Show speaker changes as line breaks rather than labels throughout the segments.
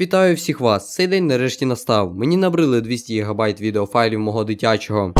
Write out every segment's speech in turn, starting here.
Вітаю всіх вас! Цей день нарешті настав. Мені набрили 200 ГБ відеофайлів мого дитячого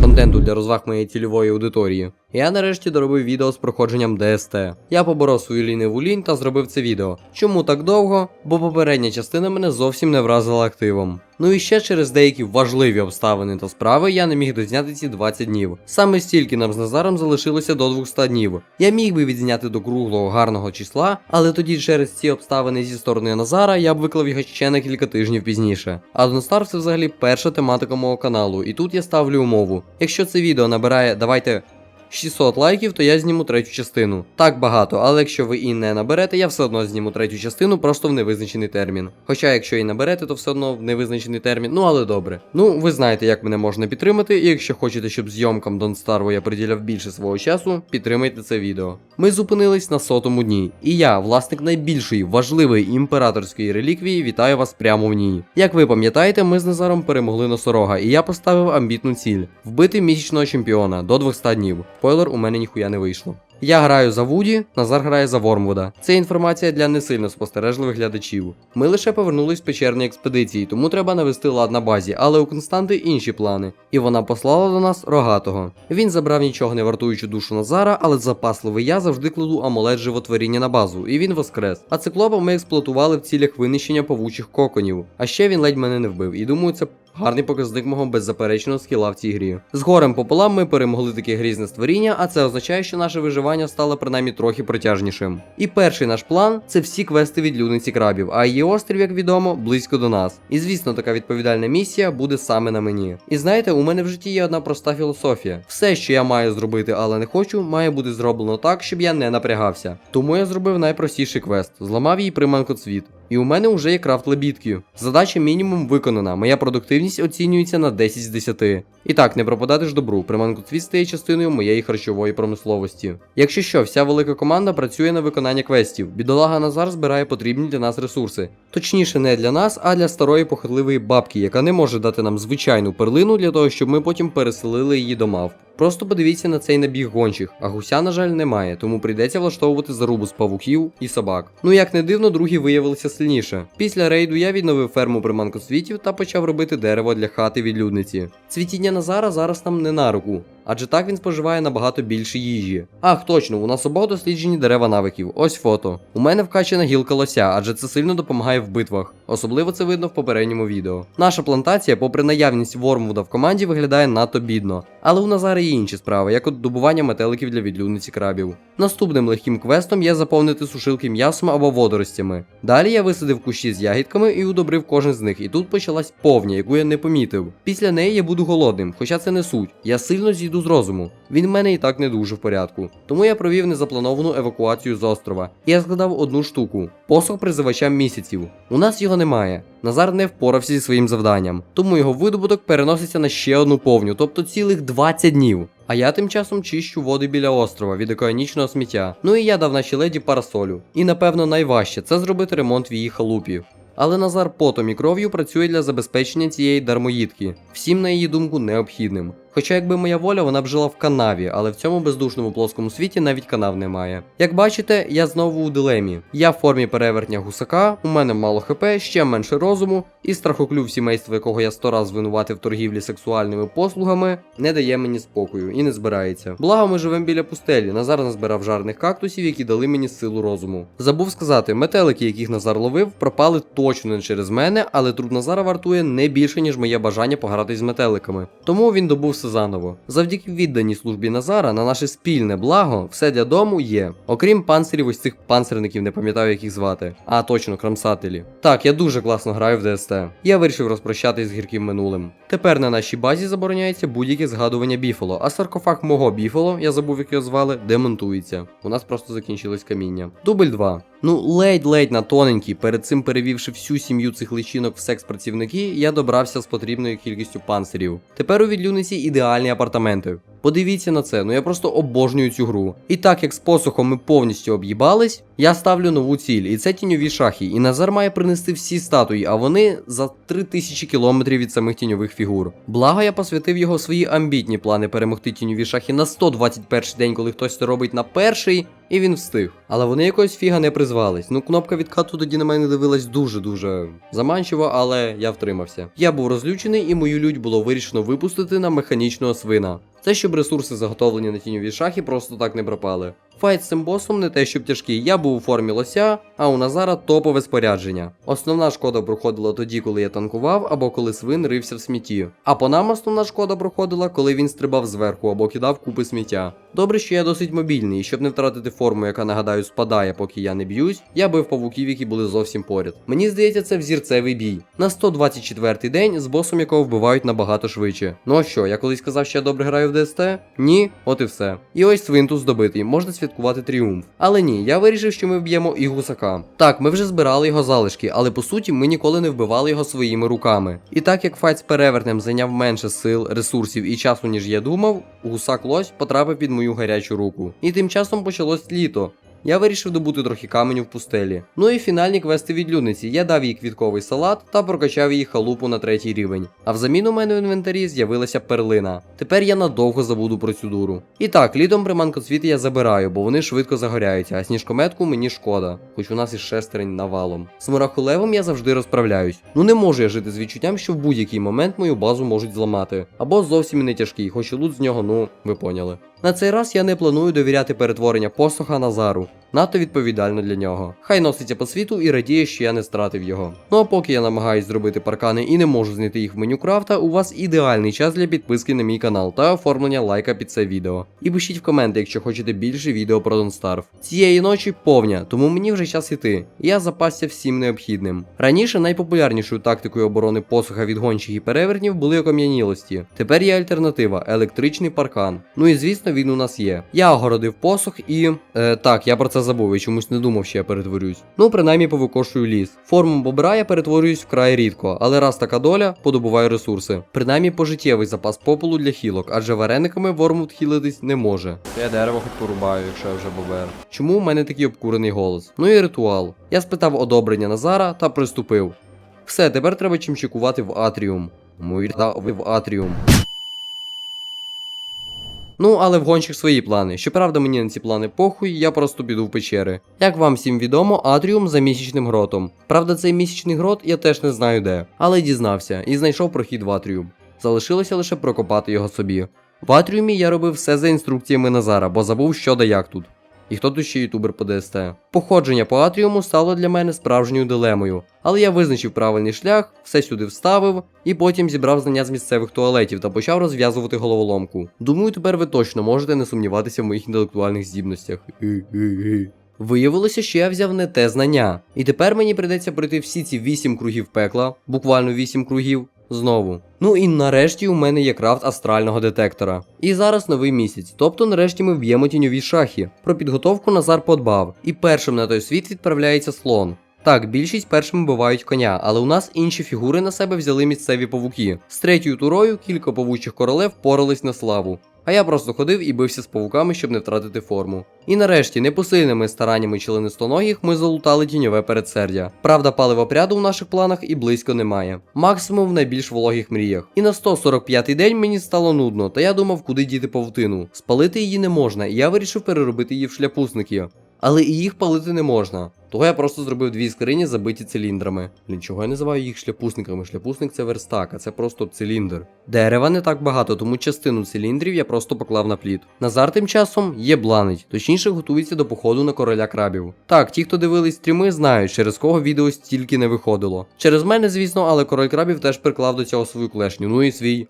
контенту для розваг моєї цільової аудиторії. Я нарешті доробив відео з проходженням ДСТ. Я поборов свою ліниву лінь та зробив це відео. Чому так довго? Бо попередня частина мене зовсім не вразила активом. Ну і ще через деякі важливі обставини та справи я не міг дозняти ці 20 днів. Саме стільки нам з Назаром залишилося до 200 днів. Я міг би відзняти до круглого гарного числа, але тоді через ці обставини зі сторони Назара я б виклав його ще на кілька тижнів пізніше. А Донстар це взагалі перша тематика мого каналу, і тут я ставлю умову. Якщо це відео набирає, давайте. 600 лайків, то я зніму третю частину. Так багато, але якщо ви і не наберете, я все одно зніму третю частину просто в невизначений термін. Хоча, якщо і наберете, то все одно в невизначений термін, ну але добре. Ну, ви знаєте, як мене можна підтримати, і якщо хочете, щоб зйомкам Don't Starve я приділяв більше свого часу, підтримайте це відео. Ми зупинились на сотому дні, і я, власник найбільшої важливої імператорської реліквії, вітаю вас прямо в ній. Як ви пам'ятаєте, ми з Назаром перемогли носорога, і я поставив амбітну ціль вбити місячного чемпіона до 200 днів. Спойлер, у мене ніхуя не вийшло. Я граю за Вуді, Назар грає за Вормвуда. Це інформація для не сильно спостережливих глядачів. Ми лише повернулись з печерної експедиції, тому треба навести лад на базі, але у Константи інші плани. І вона послала до нас рогатого. Він забрав нічого не вартуючу душу Назара, але запасливий я завжди кладу амулет животворіння на базу, і він воскрес. А циклопа ми експлуатували в цілях винищення павучих коконів. А ще він ледь мене не вбив, і думаю, це Гарний показник мого беззаперечного скіла в цій грі. З горем пополам ми перемогли таке грізне створіння, а це означає, що наше виживання стало принаймні трохи протяжнішим. І перший наш план це всі квести від людниці крабів, а її острів, як відомо, близько до нас. І звісно, така відповідальна місія буде саме на мені. І знаєте, у мене в житті є одна проста філософія: все, що я маю зробити, але не хочу, має бути зроблено так, щоб я не напрягався. Тому я зробив найпростіший квест: зламав її приманку цвіт. І у мене вже є крафт лебідки. Задача мінімум виконана. Моя продуктивність оцінюється на 10 з 10. І так, не пропадати ж добру. Приманку цвіт стає частиною моєї харчової промисловості. Якщо що, вся велика команда працює на виконання квестів. Бідолага Назар збирає потрібні для нас ресурси. Точніше, не для нас, а для старої похитливої бабки, яка не може дати нам звичайну перлину для того, щоб ми потім переселили її до мавп. Просто подивіться на цей набіг гончих, а гуся, на жаль, немає, тому прийдеться влаштовувати зарубу з павуків і собак. Ну як не дивно, другі виявилися сильніше. Після рейду я відновив ферму приманку світів та почав робити дерево для хати відлюдниці. Цвітіння Назара зараз нам не на руку. Адже так він споживає набагато більше їжі. Ах, точно, у нас обох досліджені дерева навиків. Ось фото. У мене вкачана гілка лося, адже це сильно допомагає в битвах. Особливо це видно в попередньому відео. Наша плантація, попри наявність Вормвуда в команді, виглядає надто бідно. Але у Назара є інші справи, як от добування метеликів для відлюдниці крабів. Наступним легким квестом є заповнити сушилки м'ясом або водоростями. Далі я висадив кущі з ягідками і удобрив кожен з них, і тут почалась повня, яку я не помітив. Після неї я буду голодним, хоча це не суть. Я сильно зійду з розуму. Він в мене і так не дуже в порядку. Тому я провів незаплановану евакуацію з острова. Я згадав одну штуку: посох призивача місяців. У нас його немає. Назар не впорався зі своїм завданням, тому його видобуток переноситься на ще одну повню, тобто цілих 20 днів. А я тим часом чищу води біля острова від океанічного сміття. Ну і я дав нашій леді парасолю. І напевно найважче це зробити ремонт в її халупі. Але Назар потом і кров'ю працює для забезпечення цієї дармоїдки, всім, на її думку, необхідним. Хоча, якби моя воля, вона б жила в канаві, але в цьому бездушному плоскому світі навіть канав немає. Як бачите, я знову у дилемі. Я в формі перевертня гусака, у мене мало хп, ще менше розуму, і страхоклюв сімейство, якого я сто раз звинуватив в торгівлі сексуальними послугами, не дає мені спокою і не збирається. Благо, ми живемо біля пустелі. Назар назбирав жарних кактусів, які дали мені силу розуму. Забув сказати, метелики, яких Назар ловив, пропали точно не через мене, але труд Назара вартує не більше, ніж моє бажання пограти з метеликами. Тому він добув все заново. Завдяки відданій службі Назара на наше спільне благо все для дому є. Окрім панцирів ось цих панцирників, не пам'ятаю, як їх звати. А точно, крамсателі. Так, я дуже класно граю в ДСТ. Я вирішив розпрощатись з гірким минулим. Тепер на нашій базі забороняється будь-яке згадування біфоло, а саркофаг мого біфоло, я забув, як його звали, демонтується. У нас просто закінчилось каміння. Дубль 2. Ну, ледь-ледь на тоненький, перед цим перевівши всю сім'ю цих личинок в секс-працівники, я добрався з потрібною кількістю панцирів. Тепер у відлюниці ідеальні апартаменти. Подивіться на це, ну я просто обожнюю цю гру. І так як з посухом ми повністю об'їбались, я ставлю нову ціль, і це тіньові шахи. І Назар має принести всі статуї, а вони за 3000 кілометрів від самих тіньових фігур. Благо я посвятив його свої амбітні плани перемогти тіньові шахи на 121 день, коли хтось це робить на перший. І він встиг. Але вони якось фіга не призвались. Ну, кнопка відкату тоді на мене дивилась дуже-дуже заманчиво, але я втримався. Я був розлючений, і мою лють було вирішено випустити на механічного свина. Це щоб ресурси, заготовлені на тіньовій шахі просто так не пропали. Файт з цим босом не те, щоб тяжкий. Я був у формі лося, а у Назара топове спорядження. Основна шкода проходила тоді, коли я танкував, або коли свин рився в смітті. А по нам основна шкода проходила, коли він стрибав зверху або кидав купи сміття. Добре, що я досить мобільний, і щоб не втратити форму, яка нагадаю спадає, поки я не б'юсь, я бив павуків, які були зовсім поряд. Мені здається, це взірцевий бій. На 124-й день з босом якого вбивають набагато швидше. Ну а що, я колись казав, що я добре граю в ДСТ? Ні, от і все. І ось свинтус здобитий, можна святкувати тріумф. Але ні, я вирішив, що ми вб'ємо і гусака. Так, ми вже збирали його залишки, але по суті ми ніколи не вбивали його своїми руками. І так як файт з перевертнем зайняв менше сил, ресурсів і часу, ніж я думав, гусак лось потрапив під мою гарячу руку. І тим часом почалось літо. Я вирішив добути трохи каменю в пустелі. Ну і фінальні квести від людниці. Я дав їй квітковий салат та прокачав її халупу на третій рівень. А взамін у мене в інвентарі з'явилася перлина. Тепер я надовго забуду процедуру. І так, літом приманкоцвіти я забираю, бо вони швидко загоряються, а сніжкометку мені шкода, хоч у нас і шестерень навалом. З мурахулевим я завжди розправляюсь. Ну не можу я жити з відчуттям, що в будь-який момент мою базу можуть зламати. Або зовсім не тяжкий, хоч і лут з нього, ну, ви поняли. На цей раз я не планую довіряти перетворення посоха Назару. Надто відповідально для нього. Хай носиться по світу і радіє, що я не стратив його. Ну а поки я намагаюсь зробити паркани і не можу знайти їх в меню крафта, у вас ідеальний час для підписки на мій канал та оформлення лайка під це відео. І пишіть в коменти, якщо хочете більше відео про Starve. Цієї ночі повня, тому мені вже час іти. Я запасся всім необхідним. Раніше найпопулярнішою тактикою оборони посуха від гончих і перевертнів були окам'янілості. Тепер є альтернатива електричний паркан. Ну і звісно, він у нас є. Я огородив посух і. Е, так, я про це забув і чомусь не думав, що я перетворюсь. Ну, принаймні повикошую ліс. Форму бобра я перетворююсь вкрай рідко, але раз така доля, подобуваю ресурси. Принаймні пожиттєвий запас попелу для хілок, адже варениками вормут хілитись не може. Я дерево хоч порубаю, якщо я вже бобер. Чому у мене такий обкурений голос? Ну і ритуал. Я спитав одобрення Назара та приступив. Все, тепер треба чимчикувати в атріум. Мой в атріум. Ну, але в гонщик свої плани. Щоправда, мені на ці плани похуй, я просто піду в печери. Як вам всім відомо, атріум за місячним гротом. Правда, цей місячний грот я теж не знаю де, але дізнався і знайшов прохід в атріум. Залишилося лише прокопати його собі. В атріумі я робив все за інструкціями Назара, бо забув, що да як тут. І хто тут ще ютубер по ДСТ. Походження по атріуму стало для мене справжньою дилемою, але я визначив правильний шлях, все сюди вставив, і потім зібрав знання з місцевих туалетів та почав розв'язувати головоломку. Думаю, тепер ви точно можете не сумніватися в моїх інтелектуальних здібностях. Виявилося, що я взяв не те знання, і тепер мені прийдеться пройти всі ці 8 кругів пекла, буквально 8 кругів, знову. Ну і нарешті у мене є крафт астрального детектора. І зараз новий місяць, тобто нарешті ми вб'ємо тіньові шахи. Про підготовку Назар подбав, і першим на той світ відправляється слон. Так, більшість першими бувають коня, але у нас інші фігури на себе взяли місцеві павуки. З третьою турою кілька павучих королев порались на славу. А я просто ходив і бився з павуками, щоб не втратити форму. І нарешті, непосильними стараннями членистоногих ми залутали тіньове передсердя. Правда, паливопряду в наших планах і близько немає. Максимум в найбільш вологих мріях. І на 145-й день мені стало нудно, та я думав, куди діти павутину. Спалити її не можна, і я вирішив переробити її в шляпусники. Але і їх палити не можна. Того я просто зробив дві скрині, забиті циліндрами. Блін, чого я називаю їх шляпусниками? Шляпусник це верстак, а це просто циліндр. Дерева не так багато, тому частину циліндрів я просто поклав на плід. Назар тим часом є бланить, точніше готується до походу на короля крабів. Так, ті, хто дивились стріми, знають, через кого відео стільки не виходило. Через мене, звісно, але король крабів теж приклав до цього свою клешню, ну і свій.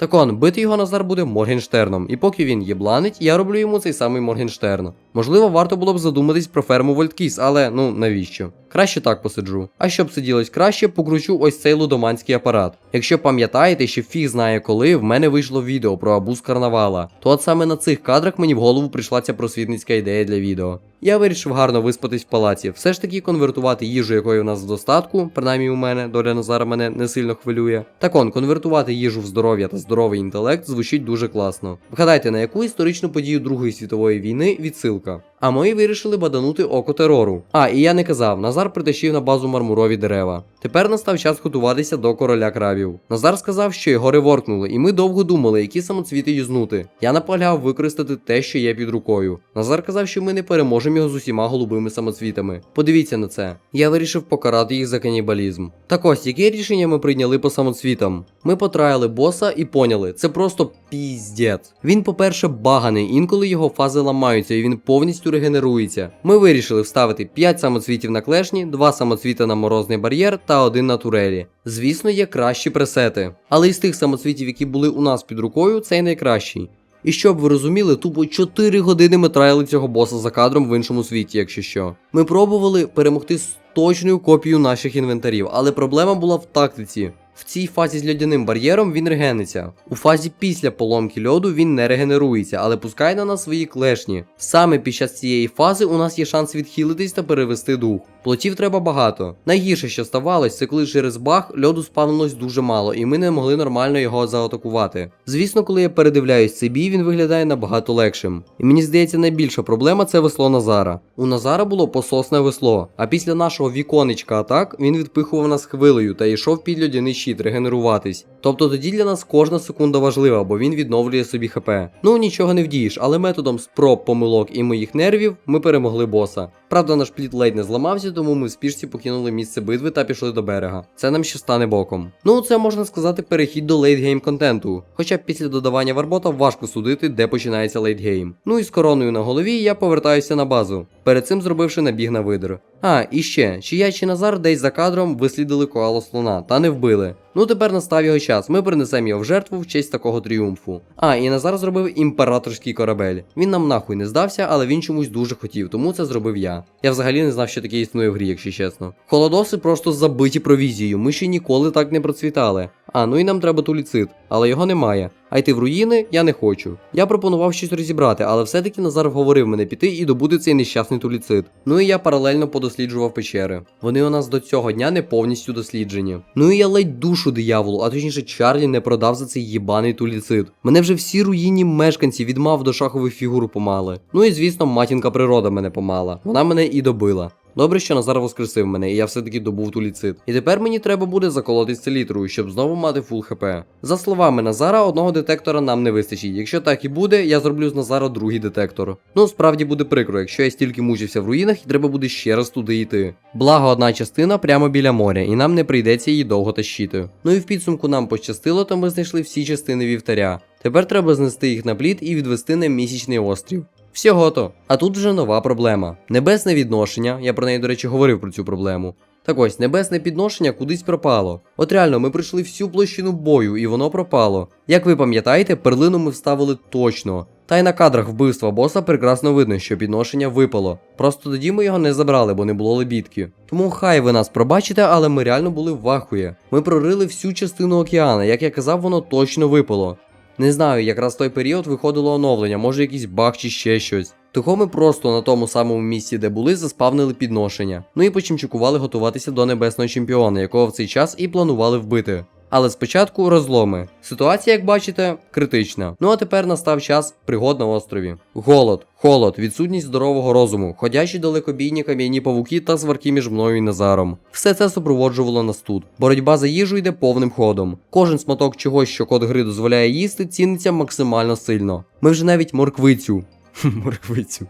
Так он, бити його Назар буде Моргенштерном, і поки він єбланить, я роблю йому цей самий Моргенштерн. Можливо, варто було б задуматись про ферму Вольткіс, але ну навіщо? Краще так посиджу. А щоб сиділось краще, покручу ось цей лудоманський апарат. Якщо пам'ятаєте, що фіг знає коли, в мене вийшло відео про абуз карнавала, то от саме на цих кадрах мені в голову прийшла ця просвітницька ідея для відео. Я вирішив гарно виспатись в палаці. Все ж таки конвертувати їжу, якої у нас в достатку, принаймні у мене, доля Назара мене не сильно хвилює. Так он, конвертувати їжу в здоров'я та здоровий інтелект звучить дуже класно. Вгадайте, на яку історичну подію Другої світової війни відсилка. А мої вирішили баданути око терору. А, і я не казав, Назар притащив на базу мармурові дерева. Тепер настав час готуватися до короля крабів. Назар сказав, що його реворкнули, і ми довго думали, які самоцвіти юзнути. Я наполягав використати те, що є під рукою. Назар казав, що ми не переможемо його з усіма голубими самоцвітами. Подивіться на це. Я вирішив покарати їх за канібалізм. Так ось, яке рішення ми прийняли по самоцвітам? Ми потраїли боса і поняли, це просто піздець. Він, по-перше, баганий, інколи його фази ламаються і він повністю регенерується. Ми вирішили вставити 5 самоцвітів на клешні, 2 самоцвіта на морозний бар'єр та один на турелі. Звісно, є кращі пресети. Але із тих самоцвітів, які були у нас під рукою, цей найкращий. І щоб ви розуміли, тупо 4 години ми траїли цього боса за кадром в іншому світі, якщо що. Ми пробували перемогти з точною копією наших інвентарів, але проблема була в тактиці. В цій фазі з льодяним бар'єром він регениться. У фазі після поломки льоду він не регенерується, але пускає на нас свої клешні. Саме під час цієї фази у нас є шанс відхилитись та перевести дух. Плотів треба багато. Найгірше, що ставалось, це коли через баг льоду спавнилось дуже мало, і ми не могли нормально його заатакувати. Звісно, коли я передивляюсь цей бій, він виглядає набагато легшим. І мені здається, найбільша проблема це весло Назара. У Назара було пососне весло, а після нашого віконечка атак він відпихував нас хвилею та йшов під льодяний щит регенеруватись. Тобто тоді для нас кожна секунда важлива, бо він відновлює собі ХП. Ну нічого не вдієш, але методом спроб, помилок і моїх нервів ми перемогли боса. Правда, наш плід ледь не зламався, тому ми в спішці покинули місце битви та пішли до берега. Це нам ще стане боком. Ну, це можна сказати перехід до лейтгейм контенту. Хоча після додавання варбота важко судити, де починається лейтгейм. Ну і з короною на голові я повертаюся на базу. Перед цим зробивши набіг на видр. А, і ще, чи я чи Назар десь за кадром вислідили коалу слона та не вбили. Ну тепер настав його час. Ми принесемо його в жертву в честь такого тріумфу. А, і Назар зробив імператорський корабель. Він нам нахуй не здався, але він чомусь дуже хотів, тому це зробив я. Я взагалі не знав, що таке існує в грі, якщо чесно. Холодоси просто забиті провізією. Ми ще ніколи так не процвітали. А, ну і нам треба туліцит, але його немає. А йти в руїни я не хочу. Я пропонував щось розібрати, але все-таки Назар вговорив мене піти і добути цей нещасний туліцит. Ну і я паралельно подосліджував печери. Вони у нас до цього дня не повністю досліджені. Ну і я ледь душу дияволу, а точніше Чарлі не продав за цей єбаний туліцит. Мене вже всі руїнні мешканці відмав до шахових фігур помали. Ну і звісно, матінка природа мене помала. Вона мене і добила. Добре, що Назар воскресив мене, і я все-таки добув туліцит. І тепер мені треба буде заколотись селітрою, щоб знову мати фул хп. За словами Назара, одного детектора нам не вистачить. Якщо так і буде, я зроблю з Назара другий детектор. Ну, справді буде прикро, якщо я стільки мучився в руїнах і треба буде ще раз туди йти. Благо, одна частина прямо біля моря, і нам не прийдеться її довго тащити. Ну і в підсумку нам пощастило, то ми знайшли всі частини вівтаря. Тепер треба знести їх на плід і відвести на місячний острів. Всього то. А тут вже нова проблема. Небесне відношення, я про неї, до речі, говорив про цю проблему. Так ось, небесне підношення кудись пропало. От реально, ми пройшли всю площину бою, і воно пропало. Як ви пам'ятаєте, перлину ми вставили точно. Та й на кадрах вбивства боса прекрасно видно, що підношення випало. Просто тоді ми його не забрали, бо не було лебідки. Тому хай ви нас пробачите, але ми реально були в вахує. Ми прорили всю частину океана, як я казав, воно точно випало. Не знаю, якраз в той період виходило оновлення, може якийсь баг чи ще щось. Того ми просто на тому самому місці, де були, заспавнили підношення. Ну і почимчикували готуватися до небесного чемпіона, якого в цей час і планували вбити. Але спочатку розломи. Ситуація, як бачите, критична. Ну а тепер настав час пригод на острові. Голод, холод, відсутність здорового розуму, ходячі далекобійні кам'яні павуки та сварки між мною і Назаром. Все це супроводжувало нас тут. Боротьба за їжу йде повним ходом. Кожен сматок чогось, що код гри дозволяє їсти, ціниться максимально сильно. Ми вже навіть морквицю. Морквицю.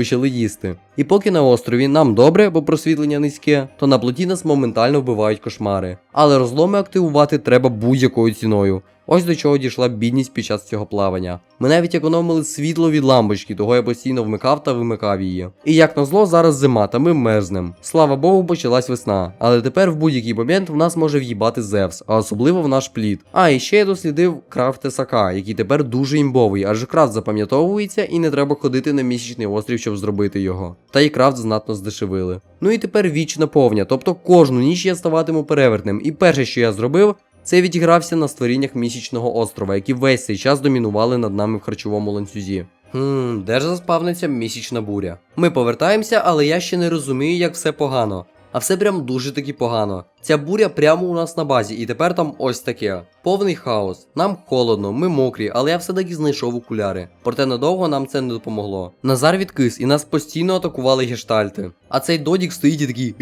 Почали їсти. І поки на острові нам добре, бо просвітлення низьке, то на плоті нас моментально вбивають кошмари. Але розломи активувати треба будь-якою ціною. Ось до чого дійшла бідність під час цього плавання. Ми навіть економили світло від лампочки, того я постійно вмикав та вимикав її. І як назло, зараз зима, та ми мерзнем. Слава Богу, почалась весна. Але тепер в будь-який момент в нас може в'їбати Зевс, а особливо в наш плід. А і ще я дослідив крафт Тесака, який тепер дуже імбовий, адже крафт запам'ятовується і не треба ходити на місячний острів, щоб зробити його. Та й крафт знатно здешевили. Ну і тепер вічна повня, тобто кожну ніч я ставатиму перевертним. І перше, що я зробив, це відігрався на створіннях місячного острова, які весь цей час домінували над нами в харчовому ланцюзі. Хм, де ж заспавниться місячна буря? Ми повертаємося, але я ще не розумію, як все погано. А все прям дуже таки погано. Ця буря прямо у нас на базі, і тепер там ось таке. Повний хаос. Нам холодно, ми мокрі, але я все-таки знайшов окуляри. Проте надовго нам це не допомогло. Назар відкис, і нас постійно атакували гештальти. А цей додік стоїть і такий.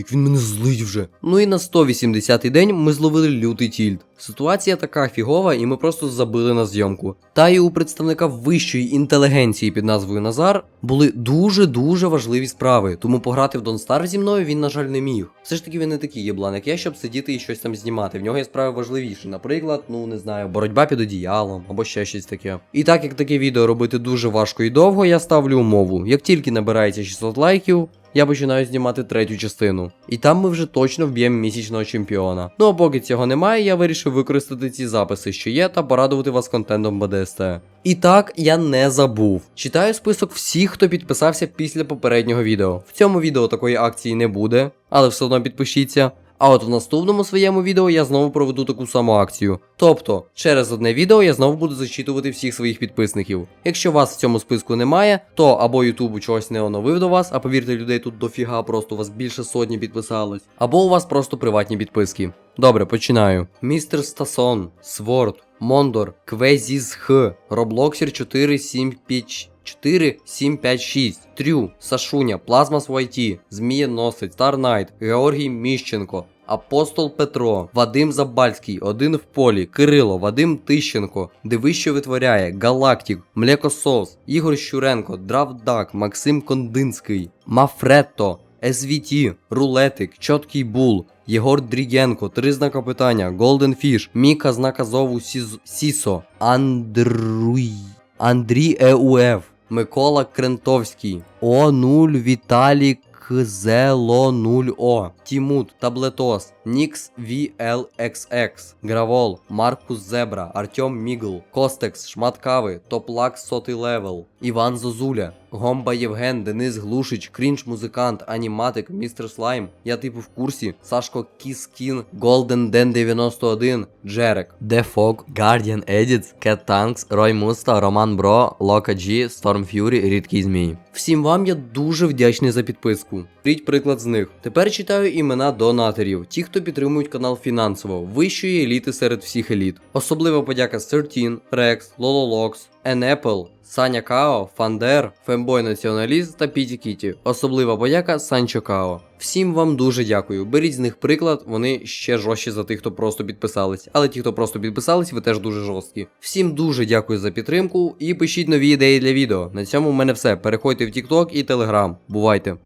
«Ей, Блін, як він мене злить вже. Ну і на 180-й день ми зловили лютий тільт. Ситуація така фігова, і ми просто забили на зйомку. Та і у представника вищої інтелігенції під назвою Назар були дуже-дуже важливі справи, тому пограти в Starve зі мною він, на жаль, не міг. Все ж таки він не такий єблан, як я, щоб сидіти і щось там знімати. В нього є справи важливіші. Наприклад, ну не знаю, боротьба під одіялом або ще щось таке. І так як таке відео робити дуже важко і довго, я ставлю умову. Як тільки набирається 600 лайків, я починаю знімати третю частину. І там ми вже точно вб'ємо місячного чемпіона. Ну а поки цього немає, я вирішив використати ці записи, що є, та порадувати вас контентом БДСТ. І так, я не забув. Читаю список всіх, хто підписався після попереднього відео. В цьому відео такої акції не буде, але все одно підпишіться. А от в наступному своєму відео я знову проведу таку саму акцію. Тобто, через одне відео я знову буду зачитувати всіх своїх підписників. Якщо вас в цьому списку немає, то або Ютуб чогось не оновив до вас, а повірте, людей тут дофіга, просто у вас більше сотні підписалось, або у вас просто приватні підписки. Добре, починаю. Містер Стасон, Сворд, Мондор, Квезіз Х, Роблоксер 475 4756, Трю, Сашуня, Плазмас YT, Змієносець, Старнайт, Георгій Міщенко, Апостол Петро, Вадим Забальський, Один в полі, Кирило, Вадим Тищенко, Диви, що витворяє, Галактик, Млекосос, Ігор Щуренко, Дравдак, Максим Кондинський, Мафретто, СВТ, Рулетик, Чоткий Бул, Єгор Дрігенко, Три знака питання, Голден Фіш, Міка знака зову Сіз... Сісо, Андруй, Андрій ЕУФ, Микола Крентовський, О0 Віталік Зело 0О, Тімут, Таблетос, Нікс VLXX, Гравол, Маркус Зебра, Артем Мігл, Костекс, Шмат Кави, Топлак сотий левел, Іван Зозуля, Гомба Євген, Денис Глушич, Крінж Музикант, Аніматик, Містер Слайм, я типу в курсі, Сашко Кіскін, Голден Ден 91, Джерек, Дефок, Guardian Edits, Cat Tanks, Рой Муста, Роман Бро, Лока Джі, Storm Fury, Рідкий Змій. Всім вам я дуже вдячний за підписку. Беріть приклад з них. Тепер читаю імена донаторів, ті, хто підтримують канал фінансово, вищої еліти серед всіх еліт. Особлива подяка 13, Rex, Lololox, Енепл, Саня Као, Фандер, Фембой Націоналіст та Піті Кіті. Особлива подяка Санчо Као. Всім вам дуже дякую. Беріть з них приклад, вони ще жорстчі за тих, хто просто підписались. Але ті, хто просто підписались, ви теж дуже жорсткі. Всім дуже дякую за підтримку і пишіть нові ідеї для відео. На цьому в мене все. Переходьте в TikTok і Telegram. Бувайте!